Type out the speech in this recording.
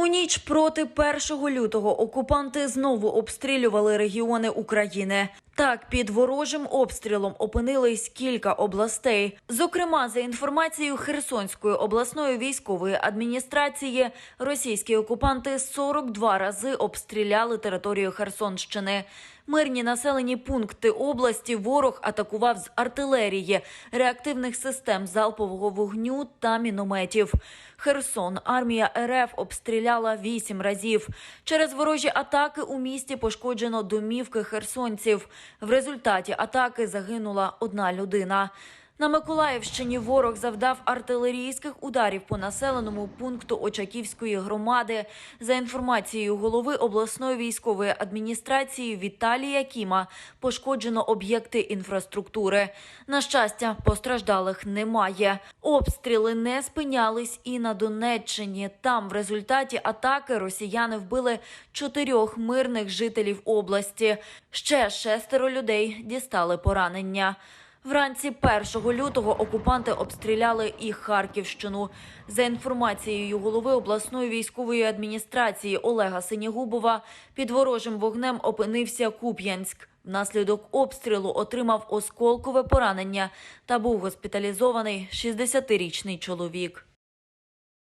У ніч проти 1 лютого окупанти знову обстрілювали регіони України. Так, під ворожим обстрілом опинились кілька областей. Зокрема, за інформацією Херсонської обласної військової адміністрації, російські окупанти 42 рази обстріляли територію Херсонщини. Мирні населені пункти області ворог атакував з артилерії, реактивних систем залпового вогню та мінометів. Херсон армія РФ обстріляла вісім разів. Через ворожі атаки у місті пошкоджено домівки херсонців. В результаті атаки загинула одна людина. На Миколаївщині ворог завдав артилерійських ударів по населеному пункту Очаківської громади. За інформацією голови обласної військової адміністрації Віталія Кіма, пошкоджено об'єкти інфраструктури. На щастя, постраждалих немає. Обстріли не спинялись і на Донеччині. Там в результаті атаки росіяни вбили чотирьох мирних жителів області. Ще шестеро людей дістали поранення. Вранці 1 лютого окупанти обстріляли і Харківщину. За інформацією голови обласної військової адміністрації Олега Синігубова, під ворожим вогнем опинився Куп'янськ. Внаслідок обстрілу отримав осколкове поранення та був госпіталізований 60-річний чоловік.